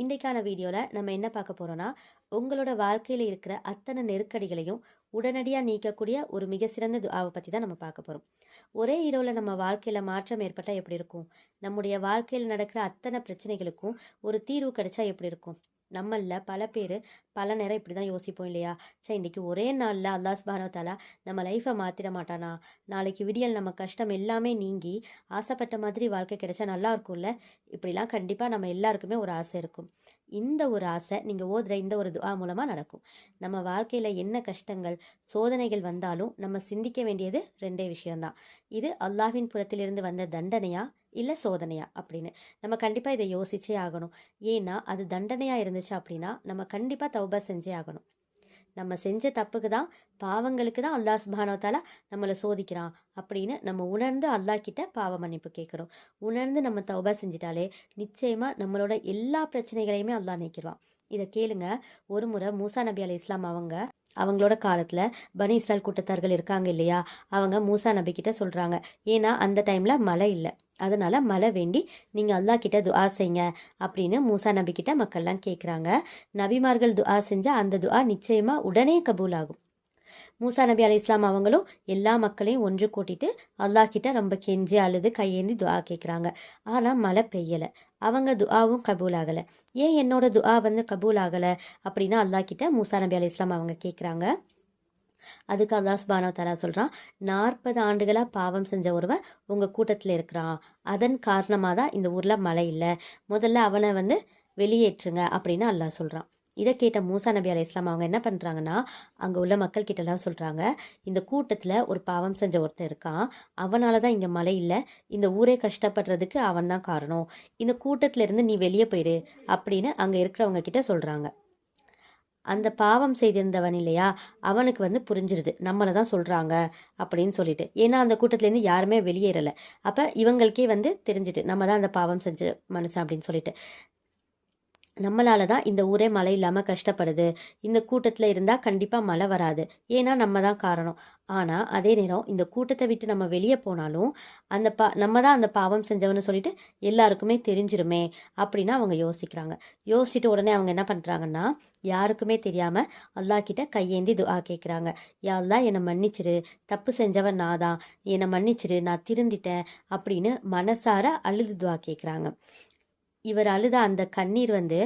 இன்றைக்கான வீடியோவில் நம்ம என்ன பார்க்க போகிறோன்னா உங்களோட வாழ்க்கையில் இருக்கிற அத்தனை நெருக்கடிகளையும் உடனடியாக நீக்கக்கூடிய ஒரு மிக சிறந்த துவாவை பற்றி தான் நம்ம பார்க்க போகிறோம் ஒரே இரவில் நம்ம வாழ்க்கையில் மாற்றம் ஏற்பட்டால் எப்படி இருக்கும்? நம்முடைய வாழ்க்கையில் நடக்கிற அத்தனை பிரச்சனைகளுக்கும் ஒரு தீர்வு கிடைச்சா எப்படி இருக்கும்? நம்மளில் பல பேர் பல நேரம் இப்படி தான் யோசிப்போம் இல்லையா? சரி இன்றைக்கி ஒரே நாளில் அல்லாஹ் சுபானோ நம்ம லைஃப்பை மாற்றிட மாட்டானா? நாளைக்கு விடியல் நம்ம கஷ்டம் எல்லாமே நீங்கி ஆசைப்பட்ட மாதிரி வாழ்க்கை கிடைச்சா நல்லா இருக்கும்ல? இப்படிலாம் கண்டிப்பாக நம்ம எல்லாருக்குமே ஒரு ஆசை இருக்கும். இந்த ஒரு ஆசை நீங்கள் ஓதுற இந்த ஒரு துவா மூலமாக நடக்கும். நம்ம வாழ்க்கையில் என்ன கஷ்டங்கள் சோதனைகள் வந்தாலும் நம்ம சிந்திக்க வேண்டியது ரெண்டே விஷயம்தான். இது அல்லாஹ்வின் புறத்திலிருந்து வந்த தண்டனையாக இல்லை சோதனையா அப்படின்னு. நம்ம கண்டிப்பாக இதை யோசிச்சே ஆகணும். ஏன்னா அது தண்டனையாக இருந்துச்சு அப்படின்னா நம்ம கண்டிப்பாக தௌபா செஞ்சே ஆகணும். நம்ம செஞ்ச தப்புக்கு தான் பாவங்களுக்கு தான் அல்லாஹ் சுபானவத்தால நம்மளை சோதிக்கிறான் அப்படின்னு நம்ம உணர்ந்து அல்லாஹ் கிட்ட பாவ மன்னிப்பு கேட்குறோம். உணர்ந்து நம்ம தௌபா செஞ்சிட்டாலே நிச்சயமாக நம்மளோட எல்லா பிரச்சனைகளையுமே அல்லாஹ் நீக்கிடுவான். இதை கேளுங்க. ஒரு முறை மூசா நபி அலி இஸ்லாம் அவங்க அவங்களோட காலத்தில் பனி இஸ்ரால் கூட்டத்தார்கள் இருக்காங்க இல்லையா? அவங்க மூசா நபிக்கிட்ட சொல்கிறாங்க ஏன்னா அந்த டைமில் மழை இல்லை. அதனால் மழை வேண்டி நீங்கள் அல்லாஹ் கிட்ட துஆ செய்யுங்க அப்படின்னு மூசா நபிக்கிட்ட மக்கள்லாம் கேட்குறாங்க நபிமார்கள் துஆ செஞ்சால் அந்த துஆ நிச்சயமாக உடனே கபூல் ஆகும் மூசா நபி அலி இஸ்லாம் அவங்களும் எல்லா மக்களையும் ஒன்று கூட்டிட்டு அல்லாஹ்கிட்ட ரொம்ப கெஞ்சி அழுது கையேந்தி துவா கேட்குறாங்க ஆனால் மழை பெய்யலை. அவங்க துஆவும் கபூல் ஆகலை. ஏன் என்னோட துஆ வந்து கபூல் ஆகலை அப்படின்னா அல்லாஹ்கிட்ட மூசா நபி அலி இஸ்லாம் அவங்க கேட்குறாங்க அதுக்கு அல்லாஸ் பானோ தலா சொல்கிறான் நாற்பது ஆண்டுகளாக பாவம் செஞ்ச ஒருவன் உங்கள் கூட்டத்தில் இருக்கிறான். அதன் காரணமாக தான் இந்த ஊரில் மழை இல்லை. முதல்ல அவனை வந்து வெளியேற்றுங்க அப்படின்னு அல்லாஹ் சொல்கிறான் இதை கேட்ட மூசா நபி அலி இஸ்லாம் அவங்க என்ன பண்ணுறாங்கன்னா அங்கே உள்ள மக்கள் கிட்டலாம் சொல்கிறாங்க இந்த கூட்டத்தில் ஒரு பாவம் செஞ்ச ஒருத்தர் இருக்கான் அவனால தான் இங்கே மழை இல்லை இந்த ஊரே கஷ்டப்படுறதுக்கு அவன் தான் காரணம் இந்த கூட்டத்திலேருந்து நீ வெளியே போயிரு அப்படின்னு அங்கே இருக்கிறவங்க கிட்ட சொல்கிறாங்க அந்த பாவம் செய்திருந்தவன் இல்லையா அவனுக்கு வந்து புரிஞ்சிருது நம்மளை தான் சொல்கிறாங்க அப்படின்னு சொல்லிட்டு. ஏன்னா அந்த கூட்டத்துலேருந்து யாருமே வெளியேறலை. அப்போ இவங்களுக்கே வந்து தெரிஞ்சுட்டு நம்ம தான் அந்த பாவம் செஞ்ச மனுஷன் அப்படின்னு சொல்லிட்டு. நம்மளால தான் இந்த ஊரே மழை இல்லாமல் கஷ்டப்படுது. இந்த கூட்டத்தில் இருந்தால் கண்டிப்பாக மழை வராது. ஏன்னா நம்ம தான் காரணம். ஆனால் அதே நேரம் இந்த கூட்டத்தை விட்டு நம்ம வெளியே போனாலும் அந்த பா நம்ம தான் அந்த பாவம் செஞ்சவன்னு சொல்லிட்டு எல்லாருக்குமே தெரிஞ்சிருமே அப்படின்னு அவங்க யோசிக்கிறாங்க. யோசிச்சுட்டு உடனே அவங்க என்ன பண்ணுறாங்கன்னா யாருக்குமே தெரியாமல் அல்லா கிட்ட கையேந்தி துஆ கேட்குறாங்க யாரெல்லாம் என்னை மன்னிச்சிரு. தப்பு செஞ்சவன் நான் தான். என்னை மன்னிச்சிரு. நான் திருந்திட்டேன். அப்படின்னு மனசார அழுது துவா கேட்குறாங்க இவர் அழுத அந்த கண்ணீர் வந்து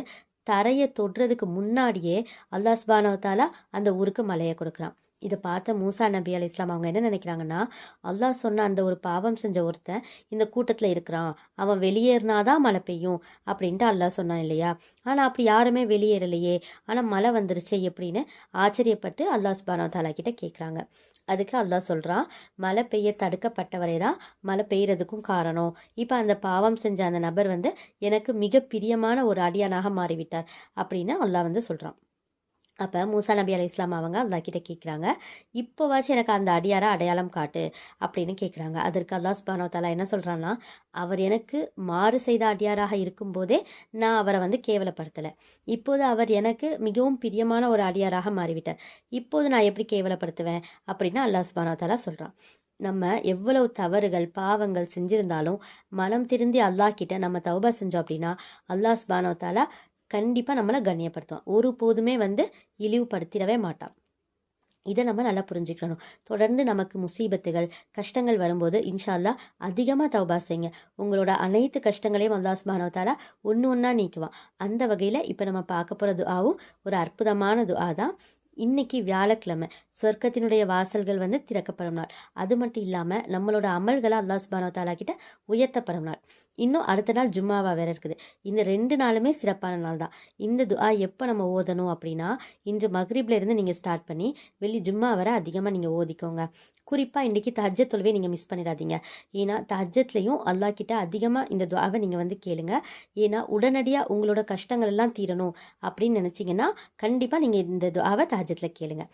தரையை தொடுறதுக்கு முன்னாடியே அல்லாஹ் சுபானவத்தாலா அந்த ஊருக்கு மலையை கொடுக்குறான். இதை பார்த்த மூசா நபி அலி இஸ்லாம் அவங்க என்ன நினைக்கிறாங்கன்னா அல்லாஹ் சொன்ன அந்த ஒரு பாவம் செஞ்ச ஒருத்தன் இந்த கூட்டத்தில் இருக்கிறான். அவன் வெளியேறினாதான் மழை பெய்யும் அப்படின்ட்டு அல்லாஹ் சொன்னான் இல்லையா? ஆனால் அப்படி யாருமே வெளியேறலையே. ஆனால் மழை வந்துருச்சே எப்படின்னு ஆச்சரியப்பட்டு அல்லாஹ் சுபானோ தாலா கிட்ட கேட்குறாங்க அதுக்கு அல்லாஹ் சொல்கிறான் மழை பெய்ய தடுக்கப்பட்டவரை தான் மழை பெய்கிறதுக்கும் காரணம். இப்போ அந்த பாவம் செஞ்ச அந்த நபர் வந்து எனக்கு மிக பிரியமான ஒரு அடியானாக மாறிவிட்டார் அப்படின்னு அல்லாஹ் வந்து சொல்கிறான் அப்போ மூசா நபி அலி இஸ்லாம் அவங்க அல்லா கிட்டே கேட்குறாங்க இப்போவாச்சும் எனக்கு அந்த அடியாரை அடையாளம் காட்டு அப்படின்னு கேட்குறாங்க அதற்கு அல்லாஹ் சுபானோ தாலா என்ன சொல்கிறான்னா அவர் எனக்கு மாறு செய்த அடியாராக இருக்கும்போதே நான் அவரை வந்து கேவலப்படுத்தலை. இப்போது அவர் எனக்கு மிகவும் பிரியமான ஒரு அடியாராக மாறிவிட்டார். இப்போது நான் எப்படி கேவலப்படுத்துவேன் அப்படின்னு அல்லாஹ் சுபானோ தாலா சொல்கிறான் நம்ம எவ்வளவு தவறுகள் பாவங்கள் செஞ்சிருந்தாலும் மனம் திருந்தி அல்லாஹ் கிட்ட நம்ம தௌபா செஞ்சோம் அப்படின்னா அல்லாஹ் சுபானோ தாலா கண்டிப்பாக நம்மளை கண்ணியப்படுத்துவான். ஒரு போதுமே வந்து இழிவுபடுத்திடவே மாட்டான். இதை நம்ம நல்லா புரிஞ்சுக்கணும். தொடர்ந்து நமக்கு முசீபத்துகள் கஷ்டங்கள் வரும்போது இன்ஷால்லா அதிகமாக தௌபா செய்யுங்க. உங்களோட அனைத்து கஷ்டங்களையும் அல்லா சுபானவத்தாலா ஒன்று ஒன்றா நீக்குவான். அந்த வகையில் இப்போ நம்ம பார்க்க போகிற துஆவும் ஒரு அற்புதமான துஆ தான் இன்னைக்கு வியாழக்கிழமை சொர்க்கத்தினுடைய வாசல்கள் வந்து திறக்கப்படும் நாள். அது மட்டும் இல்லாமல் நம்மளோட அமல்களை அல்லா சுபானோ தாலா கிட்ட உயர்த்தப்படும் நாள். இன்னும் அடுத்த நாள் ஜும்மாவா வேற இருக்குது. இந்த ரெண்டு நாளுமே சிறப்பான நாள் தான். இந்த துஆ எப்போ நம்ம ஓதணும் அப்படின்னா இன்று மக்ரிப்ல இருந்து நீங்கள் ஸ்டார்ட் பண்ணி வெள்ளி ஜும்மா வர அதிகமாக நீங்கள் ஓதிக்கோங்க. குறிப்பாக இன்றைக்கி தஹஜத் தொழுவே நீங்கள் மிஸ் பண்ணிடாதீங்க. ஏன்னா தஹஜத்லையும் அல்லாஹ் கிட்ட அதிகமாக இந்த துவாவை நீங்கள் வந்து கேளுங்க. ஏன்னா உடனடியாக உங்களோட கஷ்டங்கள் எல்லாம் தீரணும் அப்படின்னு நினச்சிங்கன்னா கண்டிப்பாக நீங்கள் இந்த துவாவை பஞ்சத்தில் கேளுங்க.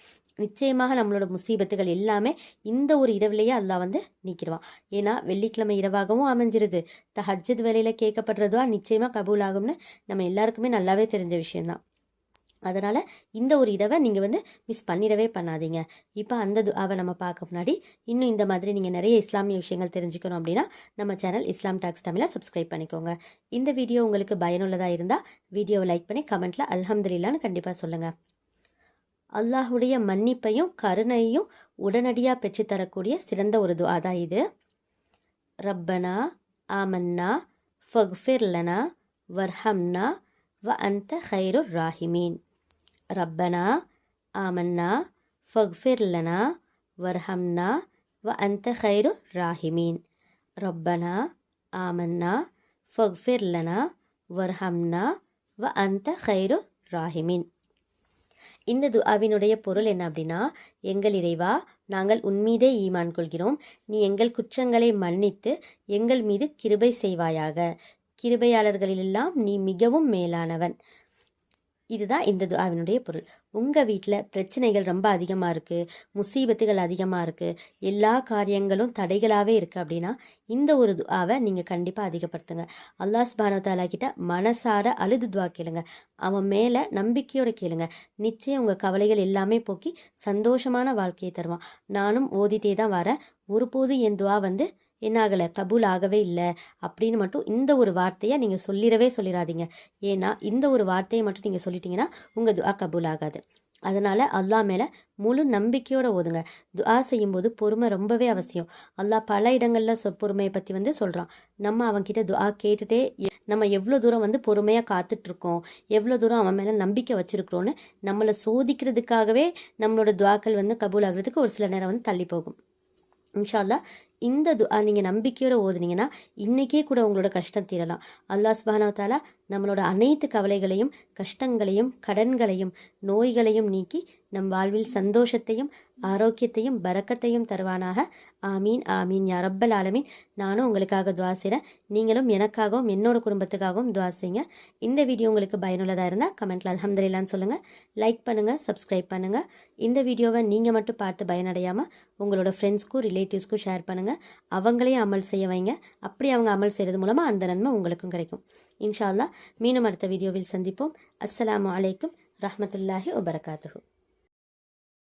நிச்சயமாக நம்மளோட முசீபத்துகள் எல்லாமே இந்த ஒரு இரவுலேயே அல்லாஹ் வந்து நீக்கிடுவான். ஏன்னா வெள்ளிக்கிழமை இரவாகவும் அமைஞ்சிருது. தஹஜ்ஜத் வேலையில் கேட்கப்படுறதா நிச்சயமாக கபூல் ஆகும்னு நம்ம எல்லாருக்குமே நல்லாவே தெரிஞ்ச விஷயந்தான் அதனால் இந்த ஒரு இரவை நீங்கள் வந்து மிஸ் பண்ணிடவே பண்ணாதீங்க. இப்போ அந்த துஆவை நம்ம பார்க்க முன்னாடி இன்னும் இந்த மாதிரி நீங்கள் நிறைய இஸ்லாமிய விஷயங்கள் தெரிஞ்சுக்கணும் அப்படின்னா நம்ம சேனல் இஸ்லாம் டாக்ஸ் தமிழை சப்ஸ்கிரைப் பண்ணிக்கோங்க. இந்த வீடியோ உங்களுக்கு பயனுள்ளதாக இருந்தால் வீடியோவை லைக் பண்ணி கமெண்ட்டில் அலமதுல்லான்னு கண்டிப்பாக சொல்லுங்கள் அல்லாஹுடைய மன்னிப்பையும் கருணையும் உடனடியாக பெற்றுத்தரக்கூடிய சிறந்த ஒரு துவா தான் இது. ரப்பனா ஆமன்னா ஃபக்ஃபிர்லனா வர்ஹம்னா வ அந்த ஹைரு ராஹிமீன். ரப்பனா ஆமன்னா ஃபக்ஃபிர்லனா வர்ஹம்னா வ அந்த ஹைரு ராஹிமீன். ரப்பனா ஆமன்னா ஃபக்ஃபிர்லனா வர்ஹம்னா வ அந்த ஹைரு ராஹிமீன். இந்த துஆவினுடைய பொருள் என்ன அப்படின்னா எங்கள் இறைவா நாங்கள் உன்மீதே ஈமான் கொள்கிறோம். நீ எங்கள் குற்றங்களை மன்னித்து எங்கள் மீது கிருபை செய்வாயாக. கிருபையாளர்களிலெல்லாம் நீ மிகவும் மேலானவன். இதுதான் இந்த துஆவினுடைய பொருள். உங்கள் வீட்டில் பிரச்சனைகள் ரொம்ப அதிகமாக இருக்குது முசீபத்துகள் அதிகமாக இருக்குது எல்லா காரியங்களும் தடைகளாகவே இருக்குது அப்படின்னா இந்த ஒரு துஆவை நீங்கள் கண்டிப்பாக அதிகப்படுத்துங்க. அல்லாஹ் சுபானோ தாலா கிட்ட மனசார அழுது துவா கேளுங்க. அவன் மேலே நம்பிக்கையோடு கேளுங்க. நிச்சயம் உங்கள் கவலைகள் எல்லாமே போக்கி சந்தோஷமான வாழ்க்கையை தருவான். நானும் ஓதிட்டே தான் வரேன். ஒருபோது என் துவா வந்து என்னாகலை கபூல் ஆகவே இல்லை. அப்படின்னு மட்டும் இந்த ஒரு வார்த்தையை நீங்கள் சொல்லிடவே சொல்லிடாதீங்க. ஏன்னா இந்த ஒரு வார்த்தையை மட்டும் நீங்கள் சொல்லிட்டீங்கன்னா உங்கள் துஆ கபூல் ஆகாது. அதனால் அல்லா மேலே முழு நம்பிக்கையோடு ஓதுங்க. துஆ செய்யும்போது பொறுமை ரொம்பவே அவசியம். அல்லா பல இடங்களில் சொ பொறுமையை பற்றி வந்து சொல்கிறான் நம்ம அவன்கிட்ட துஆ கேட்டுகிட்டே நம்ம எவ்வளோ தூரம் வந்து பொறுமையாக காத்துட்ருக்கோம் எவ்வளோ தூரம் அவன் மேலே நம்பிக்கை வச்சுருக்குறோன்னு நம்மளை சோதிக்கிறதுக்காகவே நம்மளோட துவாக்கள் வந்து கபூல் ஆகிறதுக்கு ஒரு சில நேரம் வந்து தள்ளி போகும். இன்ஷால்லா இந்த துஆ நீங்கள் நம்பிக்கையோடு ஓதுனீங்கன்னா இன்றைக்கே கூட உங்களோட கஷ்டம் தீரலாம். அல்லா சுபானவ நம்மளோட அனைத்து கவலைகளையும் கஷ்டங்களையும் கடன்களையும் நோய்களையும் நீக்கி நம் வாழ்வில் சந்தோஷத்தையும் ஆரோக்கியத்தையும் பறக்கத்தையும் தருவானாக. ஆமீன் ஆமீன். யா ரப்பல் ஆலமீன். நானும் உங்களுக்காக துவா செய்கிறேன் நீங்களும் எனக்காகவும் என்னோட குடும்பத்துக்காகவும் துவா செய்யுங்க. இந்த வீடியோ உங்களுக்கு பயனுள்ளதாக இருந்தால் கமெண்ட்டில் அலமதுல்லான்னு சொல்லுங்கள் லைக் பண்ணுங்கள் சப்ஸ்கிரைப் பண்ணுங்கள் இந்த வீடியோவை நீங்கள் மட்டும் பார்த்து பயனடையாமல் உங்களோட ஃப்ரெண்ட்ஸ்க்கும் ரிலேட்டிவ்ஸ்க்கும் ஷேர் பண்ணுங்கள் அவங்களையும் அமல் செய்ய வைங்க. அப்படி அவங்க அமல் செய்கிறது மூலமாக அந்த நன்மை உங்களுக்கும் கிடைக்கும். இன்ஷா அல்லாஹ் மீண்டும் அடுத்த வீடியோவில் சந்திப்போம். அஸ்ஸலாமு அலைக்கும் ரஹ்மத்துல்லாஹி வபரகாத்து